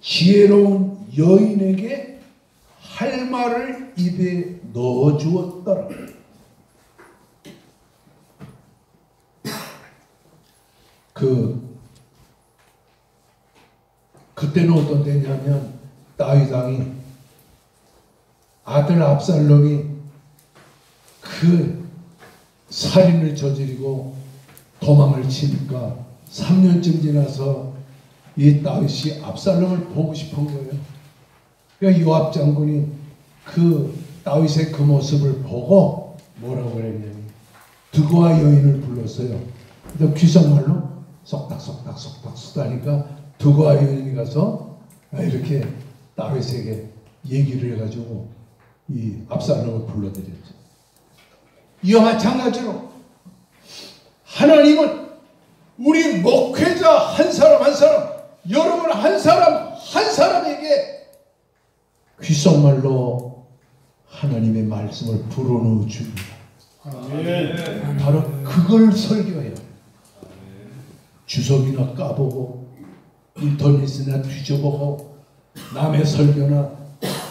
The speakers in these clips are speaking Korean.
지혜로운 여인에게 할 말을 입에 넣어 주었더라. 그 그때는 어떤 때냐면 왕이 아들 압살롬이 그 살인을 저지르고 도망을 치니까 3년쯤 지나서 이 다윗이 압살롬을 보고 싶은 거예요. 그러니까 요압 장군이 그 다윗의 그 모습을 보고 뭐라고 그랬냐면 드고와 여인을 불렀어요. 근데 귀성말로 속닥속닥 속닥 속닥 하니까 드고와 여인이 가서 이렇게 다윗에게 얘기를 해가지고 이 압살롬을 불러들였죠. 이와 마찬가지로 하나님은 우리 목회자 한 사람 한 사람 여러분 한 사람 한 사람에게 귓속말로 하나님의 말씀을 불어넣어 줍니다. 바로 그걸 설교해요. 주석이나 까보고 인터넷이나 뒤져보고 남의 설교나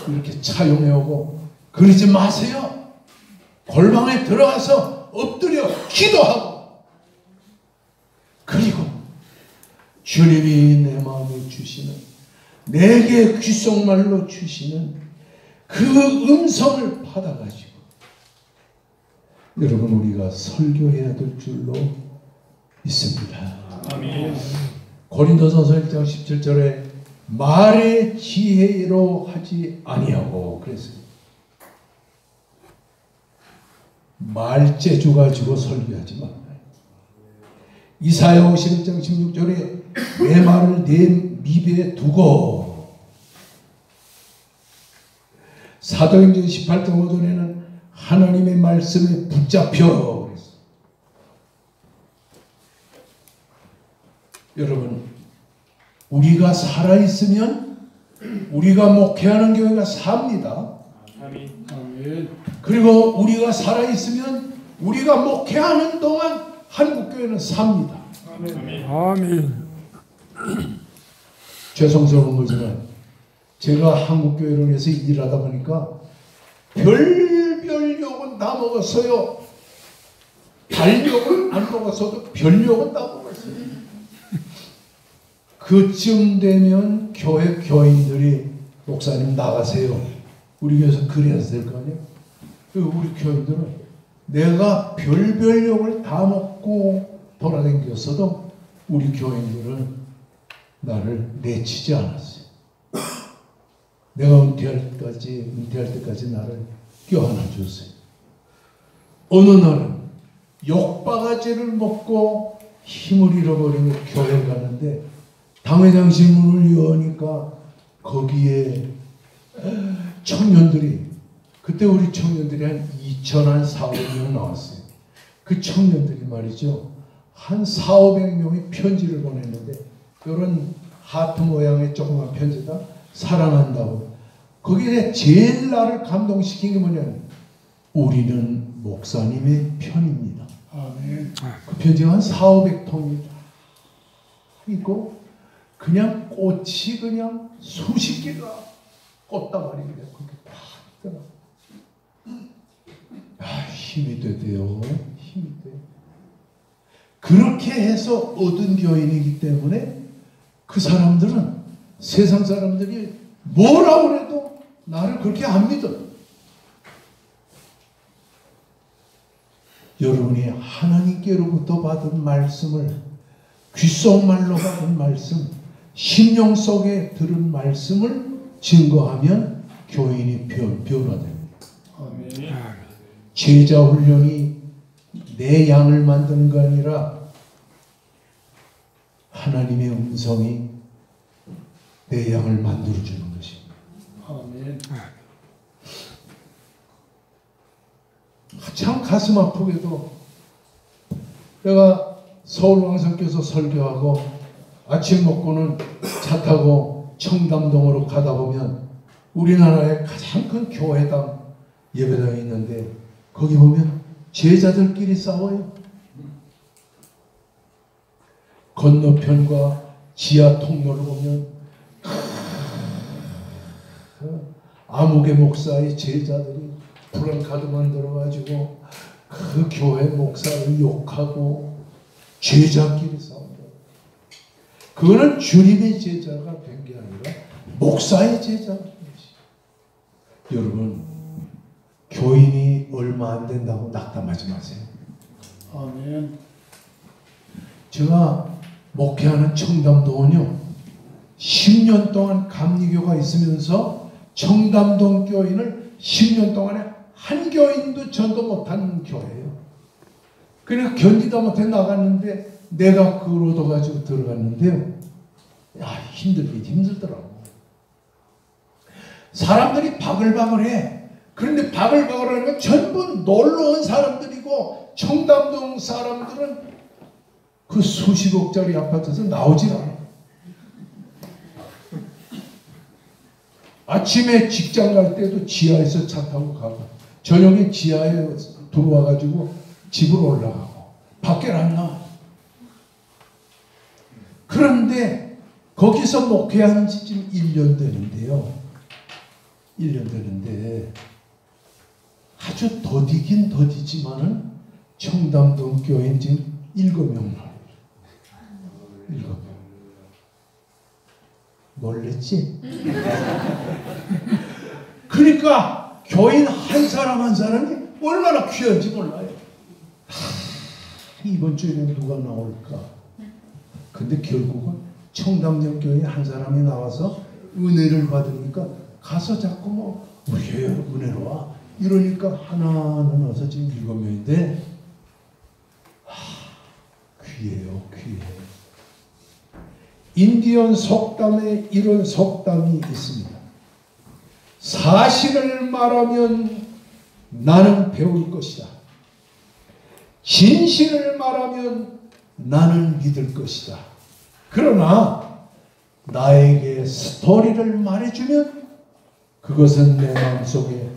이렇게 차용해오고 그러지 마세요. 골방에 들어가서 엎드려 기도하고 그리고 주님이 내 주시는 내게 귓속말로 주시는 그 음성을 받아가지고 여러분 우리가 설교해야 될 줄로 있습니다. 아멘. 고린도전서 1장 17절에 말의 지혜로 하지 아니하고 그랬어요. 말재주 가지고 설교하지 마. 이사야 51장 16절에 내 말을 내 입에 두고 사도행전 18장 5절에는 하나님의 말씀에 붙잡혀. 여러분 우리가 살아있으면 우리가 목회하는 교회가 삽니다. 그리고 우리가 살아있으면 우리가 목회하는 동안 한국교회는 삽니다. 아멘. 아멘. 죄송스러운 거지만 제가 한국교회를 위해서 일하다 보니까 별별 욕은 다 먹었어요. 달욕은 안 먹었어도 별욕은 다 먹었어요. 그쯤 되면 교회 교인들이 목사님 나가세요. 우리 교회에서 그래야 될 거 아니에요? 우리 교인들은 내가 별별 욕을 다 먹고 돌아다녔어도 우리 교인들은 나를 내치지 않았어요. 내가 은퇴할 때까지, 은퇴할 때까지 나를 껴안아 줬어요. 어느 날은 욕바가지를 먹고 힘을 잃어버리고 교회 가는데 당회장실 문을 여니까 거기에 청년들이 그때 우리 청년들이 한 2천 한 4, 5명 나왔어요. 그 청년들이 말이죠. 한 4, 500명이 편지를 보냈는데 이런 하트 모양의 조그만 편지다. 사랑한다고. 거기에 제일 나를 감동시킨 게 뭐냐면 우리는 목사님의 편입니다. 아멘. 그 편지가 한 4, 500통이 있고 그냥 꽃이 그냥 수십 개가 꽃다발이 그냥 그렇게 딱 있더라. 아, 힘이 되대요. 힘이 돼. 그렇게 해서 얻은 교인이기 때문에 그 사람들은 세상 사람들이 뭐라고 해도 나를 그렇게 안 믿어. 여러분이 하나님께로부터 받은 말씀을 귓속말로 받은 말씀, 심령 속에 들은 말씀을 증거하면 교인이 변, 변화됩니다. 제자 훈련이 내 양을 만드는 거 아니라 하나님의 음성이 내 양을 만들어 주는 것입니다. 아멘. 참 가슴 아프게도 내가 서울 왕성교서 설교하고 아침 먹고는 차 타고 청담동으로 가다 보면 우리나라의 가장 큰 교회당 예배당이 있는데 거기 보면 제자들끼리 싸워요. 건너편과 지하 통로를 보면 아무개 목사의 제자들이 프랑카드 만들어가지고 그 교회 목사를 욕하고 제자끼리 싸운다. 그거는 주님의 제자가 된 게 아니라 목사의 것이. 여러분 교인이 얼마 안 된다고 낙담하지 마세요. 아멘. 제가 목회하는 청담동은요, 10년 동안 감리교가 있으면서 청담동 교인을 10년 동안에 한 교인도 전도 못한 교회예요. 그래서 견디다 못해 나갔는데 내가 그걸 얻어가지고 들어갔는데요. 야, 힘들긴 힘들더라고. 사람들이 바글바글해. 그런데 바글바글하는 건 전부 놀러 온 사람들이고 청담동 사람들은 그 수십억짜리 아파트에서 나오질 않아. 아침에 직장 갈 때도 지하에서 차 타고 가고 저녁에 지하에 들어와가지고 집으로 올라가고 밖에 안 나와. 그런데 거기서 목회한 지 지금 1년 되는데요. 1년 되는데 아주 더디긴 더디지만은 청담동 교인 지금 7명 7명. 놀랬지? 그러니까 교인 한 사람 한 사람이 얼마나 귀한지 몰라요. 하, 이번 주에는 누가 나올까? 근데 결국은 청담동 교인 한 사람이 나와서 은혜를 받으니까 가서 자꾸 뭐 우리 교회 은혜로 와 이러니까 하나는 와서 지금 일곱 명인데 하, 귀해요 귀해. 인디언 속담에 이런 속담이 있습니다. 사실을 말하면 나는 배울 것이다. 진실을 말하면 나는 믿을 것이다. 그러나 나에게 스토리를 말해주면 그것은 내 마음속에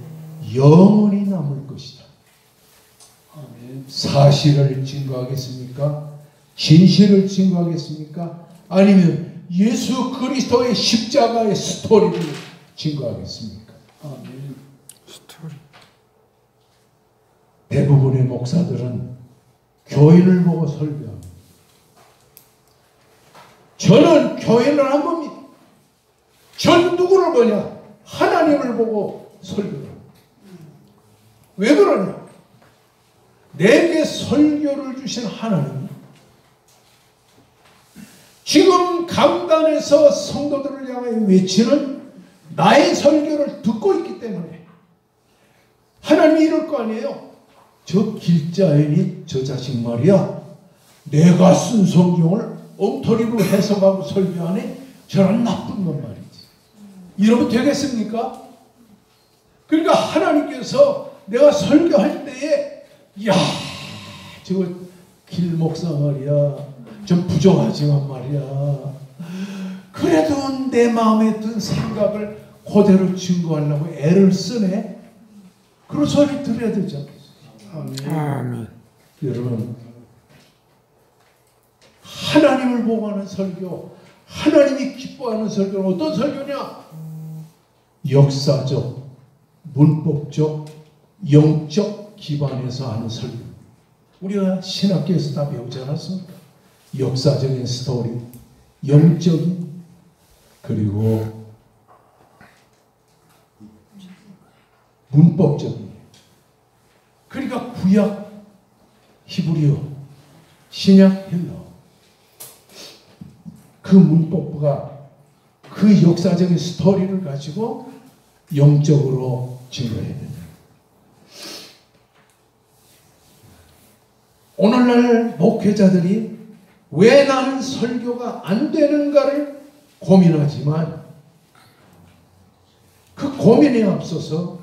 영원히 남을 것이다. 사실을 증거하겠습니까? 진실을 증거하겠습니까? 아니면 예수 그리스도의 십자가의 스토리를 증거하겠습니까? 아멘. 대부분의 목사들은 교인을 보고 설교합니다. 저는 교인을 한 겁니다. 전 누구를 보냐? 하나님을 보고 설교합니다. 왜 그러냐? 내게 설교를 주신 하나님. 지금 강단에서 성도들을 향해 외치는 나의 설교를 듣고 있기 때문에 하나님이 이럴 거 아니에요. 저 길자연이 저 자식 말이야. 내가 쓴 성경을 엉터리로 해석하고 설교하네. 저런 나쁜 놈 말이지. 이러면 되겠습니까? 그러니까 하나님께서 내가 설교할 때에 야 저거 길 목사 말이야. 좀 부족하지만 말이야. 그래도 내 마음에 든 생각을 그대로 증거하려고 애를 쓰네. 그런 소리 들어야 되지 않겠어요? 아멘. 여러분 하나님을 보고 하는 설교 하나님이 기뻐하는 설교는 어떤 설교냐 역사적 문법적 영적 기반에서 하는 설교 우리가 신학교에서 다 배우지 않았습니까 역사적인 스토리 영적인 그리고 문법적인 그러니까 구약 히브리어, 신약 헬러 그 문법부가 그 역사적인 스토리를 가지고 영적으로 증거해야 된다. 오늘날 목회자들이 왜 나는 설교가 안 되는가를 고민하지만 그 고민에 앞서서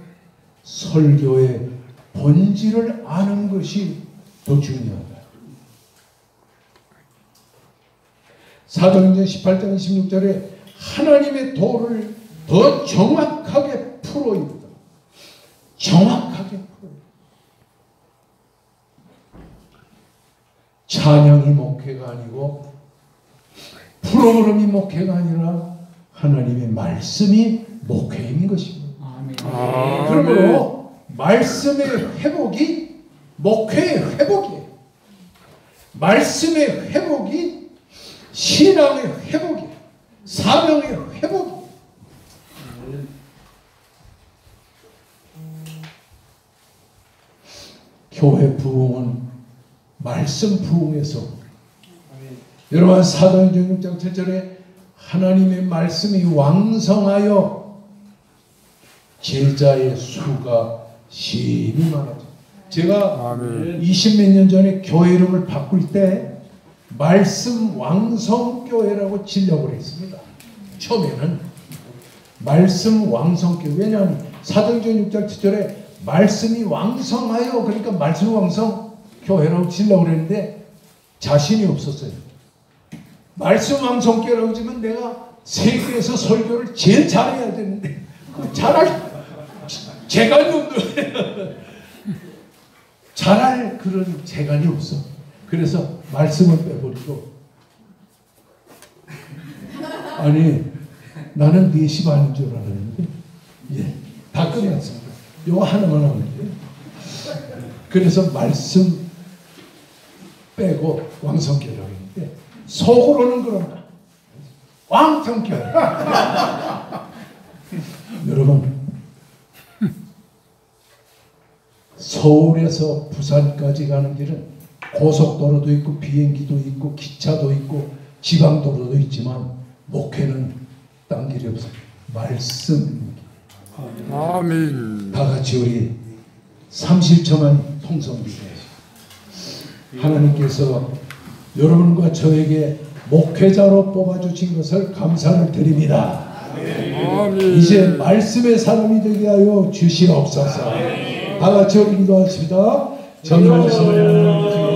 설교의 본질을 아는 것이 더 중요하다. 사도행전 18장 16절에 하나님의 도를 더 정확하게 풀어 입다. 정확하게 풀어. 찬양이 목회가 아니고 프로그램이 목회가 아니라 하나님의 말씀이 목회인 것입니다. 아멘. 그러므로 말씀의 회복이 목회의 회복이에요. 말씀의 회복이 신앙의 회복이에요. 사명의 회복이에요. 교회 부흥은 말씀 부흥에서 여러분 사도행전 6장 7절에 하나님의 말씀이 왕성하여 제자의 수가 심히 많아져. 제가 아멘. 20몇 년 전에 교회 이름을 바꿀 때 말씀 왕성교회라고 지려고 했습니다. 처음에는 말씀 왕성교회 왜냐하면 사도행전 6장 7절에 말씀이 왕성하여 그러니까 말씀 왕성 교회라고 지려고 그랬는데 자신이 없었어요. 말씀 왕성교회라고 지면 내가 세계에서 설교를 제일 잘해야 되는데 그 잘할 재간이 없는 잘할 그런 재간이 없어. 그래서 말씀을 빼버리고 아니 나는 4시 반인 줄 알았는데 예, 다 끝났습니다. 요거 하나만 하면 돼요. 그래서 말씀 빼고 왕성교라고 했는데 속으로는 그런다. 왕성교. 여러분 서울에서 부산까지 가는 길은 고속도로도 있고 비행기도 있고 기차도 있고 지방도로도 있지만 목회는 딴 길이 없어요. 말씀. 아멘. 다 같이 우리 30초만 통성기도해요. 하나님께서 여러분과 저에게 목회자로 뽑아주신 것을 감사를 드립니다. 아멘. 이제 말씀의 사람이 되게 하여 주시옵소서. 다 같이 우리 기도하십니다. 전능하신 하나님